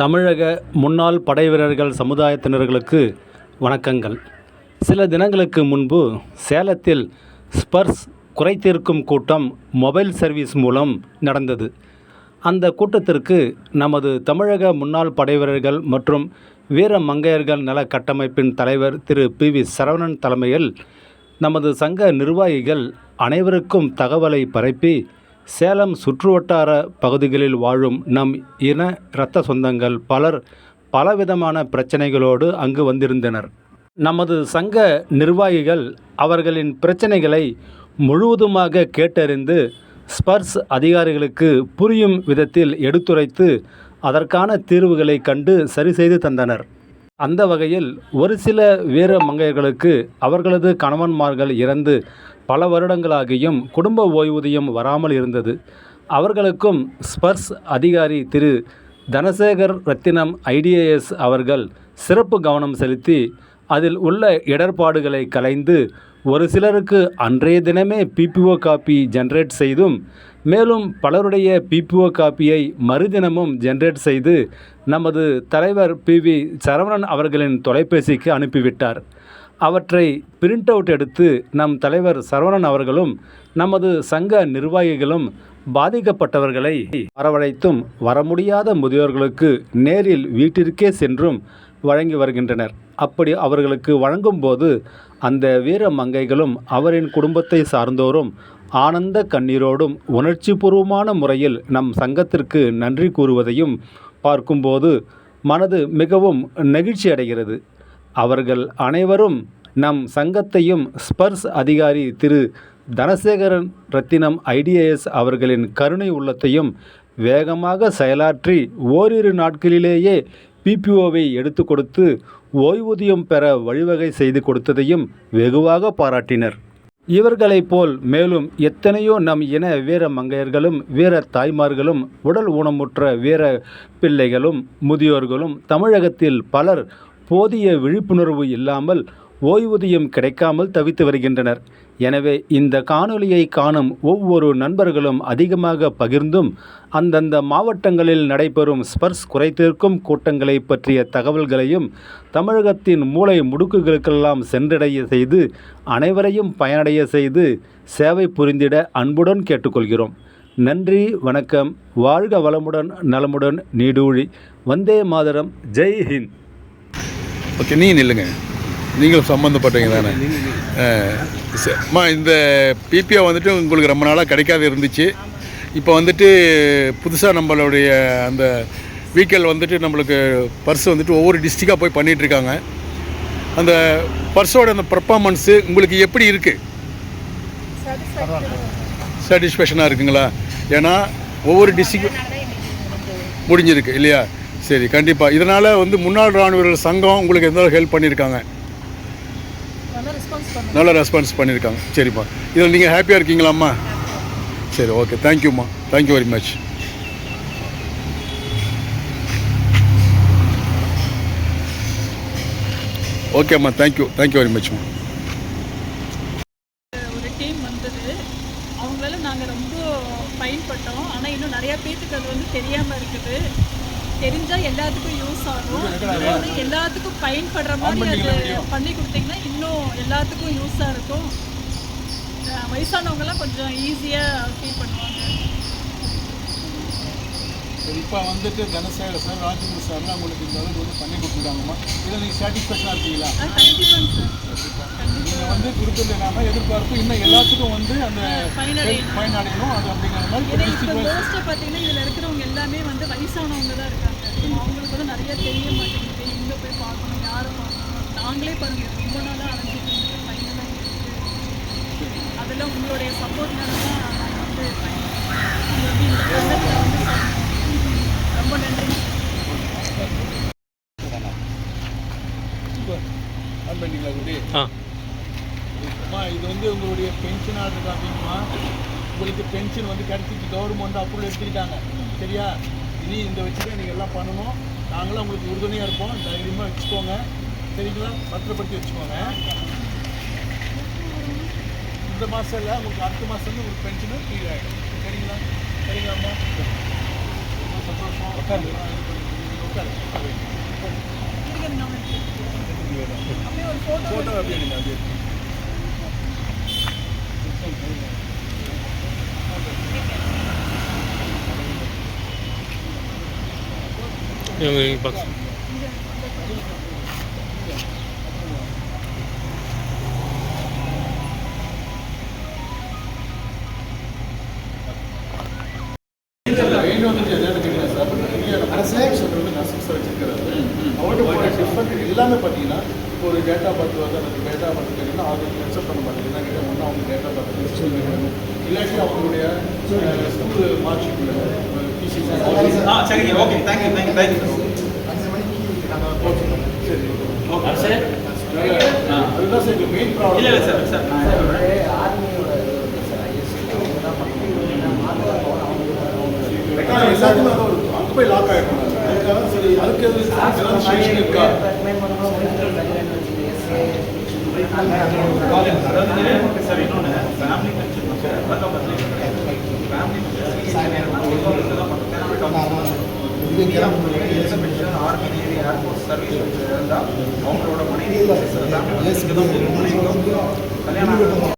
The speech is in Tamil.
தமிழக முன்னாள் படைவீரர்கள் சமுதாயத்தினர்களுக்கு வணக்கங்கள். சில தினங்களுக்கு முன்பு சேலத்தில் ஸ்பர்ஸ் குறைத்தீர்க்கும் கூட்டம் மொபைல் சர்வீஸ் மூலம் நடந்தது. அந்த கூட்டத்திற்கு நமது தமிழக முன்னாள் படைவீரர்கள் மற்றும் வீர மங்கையர்கள் நல கட்டமைப்பின் தலைவர் திரு பி வி சரவணன் தலைமையில் நமது சங்க நிர்வாகிகள் அனைவருக்கும் தகவலை பரப்பி சேலம் சுற்றுவட்டார பகுதிகளில் வாழும் நம் இன இரத்த சொந்தங்கள் பலர் பலவிதமான பிரச்சனைகளோடு அங்கு வந்திருந்தனர். நமது சங்க நிர்வாகிகள் அவர்களின் பிரச்சனைகளை முழுவதுமாக கேட்டறிந்து ஸ்பர்ஸ் அதிகாரிகளுக்கு புரியும் விதத்தில் எடுத்துரைத்து அதற்கான தீர்வுகளை கண்டு சரி செய்து தந்தனர். அந்த வகையில் ஒரு சில வீர மங்கையர்களுக்கு அவர்களது கணவன்மார்கள் இறந்து பல வருடங்களாகியும் குடும்ப ஓய்வூதியம் வராமல் இருந்தது. அவர்களுக்கும் ஸ்பர்ஸ் அதிகாரி திரு. தனசேகர் ரத்தினம் ஐடிஏஎஸ் அவர்கள் சிறப்பு கவனம் செலுத்தி அதில் உள்ள இடர்பாடுகளை கலைந்து ஒரு சிலருக்கு அன்றைய தினமே பிபிஓ காப்பி ஜென்ரேட் செய்தும் மேலும் பலருடைய பிபிஓ காப்பியை மறுதினமும் ஜென்ரேட் செய்து நமது தலைவர் பி வி சரவணன் அவர்களின் தொலைபேசிக்கு அனுப்பிவிட்டார். அவற்றை பிரிண்ட் அவுட் எடுத்து நம் தலைவர் சரவணன் அவர்களும் நமது சங்க நிர்வாகிகளும் பாதிக்கப்பட்டவர்களை வரவழைத்தும் வர முடியாத முதியோர்களுக்கு நேரில் வீட்டிற்கே சென்றும் வழங்கி வருகின்றனர். அப்படி அவர்களுக்கு வழங்கும்போது அந்த வீர மங்கைகளும் அவரின் குடும்பத்தை சார்ந்தோரும் ஆனந்த கண்ணீரோடும் உணர்ச்சிபூர்வமான முறையில் நம் சங்கத்திற்கு நன்றி கூறுவதையும் பார்க்கும்போது மனது மிகவும் நெகிழ்ச்சி அடைகிறது அவர்கள் அனைவரும் நம் சங்கத்தையும் ஸ்பர்ஸ் அதிகாரி திரு. தனசேகரன் ரத்தினம் ஐடிஏஎஸ் அவர்களின் கருணை உள்ளத்தையும் வேகமாக செயலாற்றி ஓரிரு நாட்களிலேயே பிபிஓவை எடுத்து கொடுத்து ஓய்வூதியம் பெற வழிவகை செய்து கொடுத்ததையும் வெகுவாக பாராட்டினர். இவர்களைப் போல் மேலும் எத்தனையோ நம் இன வீர மங்கையர்களும் வீர தாய்மார்களும் உடல் ஊனமுற்ற வீர பிள்ளைகளும் முதியோர்களும் தமிழகத்தில் பலர் போதிய விழிப்புணர்வு இல்லாமல் ஓய்வூதியம் கிடைக்காமல் தவித்து வருகின்றனர். எனவே இந்த காணொலியை காணும் ஒவ்வொரு நண்பர்களும் அதிகமாக பகிர்ந்தும் அந்தந்த மாவட்டங்களில் நடைபெறும் ஸ்பர்ஸ் குறைத்திருக்கும் கூட்டங்களை பற்றிய தகவல்களையும் தமிழகத்தின் மூளை முடுக்குகளுக்கெல்லாம் சென்றடைய செய்து அனைவரையும் பயனடைய செய்து சேவை புரிந்திட அன்புடன் கேட்டுக்கொள்கிறோம். நன்றி வணக்கம். வாழ்க வளமுடன் நலமுடன் நீடூழி. வந்தே மாதரம். ஜெய் ஹிந்த். ஓகே நீங்கள் நில்லுங்க. நீங்களும் சம்மந்தப்பட்டவங்க தானே? அம்மா இந்த பிபிஓ வந்துட்டு உங்களுக்கு ரொம்ப நாளாக கிடைக்காது இருந்துச்சு. இப்போ வந்துட்டு புதுசாக நம்மளுடைய அந்த வீக்கல் வந்துட்டு நம்மளுக்கு பர்ஸ் வந்துட்டு ஒவ்வொரு டிஸ்ட்ரிக்டாக போய் பண்ணிட்டு இருக்காங்க அந்த பர்ஸோட அந்த பர்ஃபார்மன்ஸு உங்களுக்கு எப்படி இருக்குது சாட்டிஸ்ஃபேக்ஷனாக இருக்குங்களா? ஏன்னா ஒவ்வொரு டிஸ்ட்ரிக்ட் முடிஞ்சிருக்கு இல்லையா? சரி கண்டிப்பாக இதனால் வந்து முன்னாள் இராணுவர்கள் சங்கம் உங்களுக்கு எந்த அளவுக்கு ஹெல்ப் பண்ணியிருக்காங்க? நல்ல ரெஸ்பான்ஸ் பண்ணியிருக்காங்க. சரிப்பா இதில் நீங்கள் ஹாப்பியாக இருக்கீங்களாம்மா? சரி ஓகே தேங்க்யூம்மா தேங்க்யூ வெரி மச் ஓகேம்மா thank you thank you very மச்மா ஒரு டீம் வந்தது. அவங்களால நாங்கள் ரொம்ப பயன்பட்டோம். ஆனால் இன்னும் நிறையா பேத்துக்கு அது வந்து தெரியாமல் இருக்குது. தெரிஞ்சால் எல்லாத்துக்கும் யூஸ் ஆகும். இன்னொன்னு எல்லாத்துக்கும் பயன்படுற மாதிரி அது பண்ணி கொடுத்தீங்கன்னா இன்னும் எல்லாத்துக்கும் யூஸாக இருக்கும். அஹ் வயசானவங்கலாம் கொஞ்சம் ஈஸியாக ஃபீல் பண்ணுவாங்க. இப்போ வந்துட்டு தனசேகர சார் ராஜேந்திர சார்லாம் உங்களுக்கு இந்த அளவுக்கு வந்து பண்ணி கொடுத்துருக்காங்கம்மா இதில் நீங்கள் சாட்டிஸ்ஃபேக்ஷனாக இருக்கீங்களா? சார். நீங்கள் வந்து கொடுத்தது இல்லாமல் எதிர்பார்ப்பு இன்னும் எல்லாத்துக்கும் வந்து அந்த பயனடையணும். அது அப்படிங்கிற மாதிரி பார்த்தீங்கன்னா இதில் இருக்கிறவங்க எல்லாமே வந்து வயசானவங்க தான் இருக்காங்க. அவங்களுக்கு வந்து நிறைய தெரிய மாட்டேங்குது. எங்கே போய் பார்க்கணும் யாரை பார்க்கணும்? நாங்களே பாருங்க ரொம்ப நாளாக அலைஞ்சிட்டு இருந்து ஃபைனலாக இருக்குது அதெல்லாம் உங்களுடைய சப்போர்ட்னால தான் நாங்கள் வந்து உங்களுக்கு இந்த வந்து அம்மா இது வந்து உங்களுடைய பென்ஷன் ஆர்டர் காப்பிங்கம்மா உங்களுக்கு பென்ஷன் வந்து கிடைச்சிட்டு கவர்மெண்ட் அப்ரூவல் எடுத்துக்கிட்டாங்க சரியா? இனி இந்த வச்சு தான் நீங்கள் எல்லாம் பண்ணணும். நாங்களும் உங்களுக்கு உறுதுணையாக இருப்போம். தைரியமாக வச்சுக்கோங்க. சரிங்களா? பத்திரப்படுத்தி வச்சுக்கோங்க. இந்த மாதம் இல்லை உங்களுக்கு அடுத்த மாதம் வந்து உங்களுக்கு பென்ஷனும் கிளியர் ஆகிடும் சரிங்களா? சரிங்களாம்மா ரொம்ப சந்தோஷம். இருங்க, நான் எடுத்து- அப்படியே ஒரு ஃபோட்டோ மெயின் அரசாங்கம் வந்து நர்சிங்ஸ் வச்சிருக்கிறாரு அவர்கிட்ட டிஃப்ரெண்ட் எல்லாமே பார்த்தீங்கன்னா ஒரு டேட்டா பார்த்து வந்து அந்த டேட்டா பார்த்து கேட்டிங்கன்னா அவங்க அக்செப்ட் பண்ண மாட்டேங்குது கேட்டால் ஒன்று அவங்க டேட்டா பார்த்து பண்ணிக்கிறாங்க இல்லாட்டி அவங்களுடைய ஸ்கூல் மார்க் ஷீட்டில் பிசி ஆ சரிங்க okay thank you thank you thank you சரி. ஓகே சார் அதுதான் சார் மெயின் ப்ராப்ளம் இல்லை இல்லை சார் சார் நான் எல்லாத்துக்குமே அது ஒரு அங்கே போய் லாக் ஆகிடும் அதுக்காக சரி அதுக்கு எது டிஃபரன்ஷியேஷன் இருக்கா அதாவது சார் இன்னொன்று ஃபேமிலி கல்ச்சர் சார் அதான் பார்த்தீங்கன்னா family army navy air force service இருந்தால் அவங்களோட மனைவி கல்யாணம்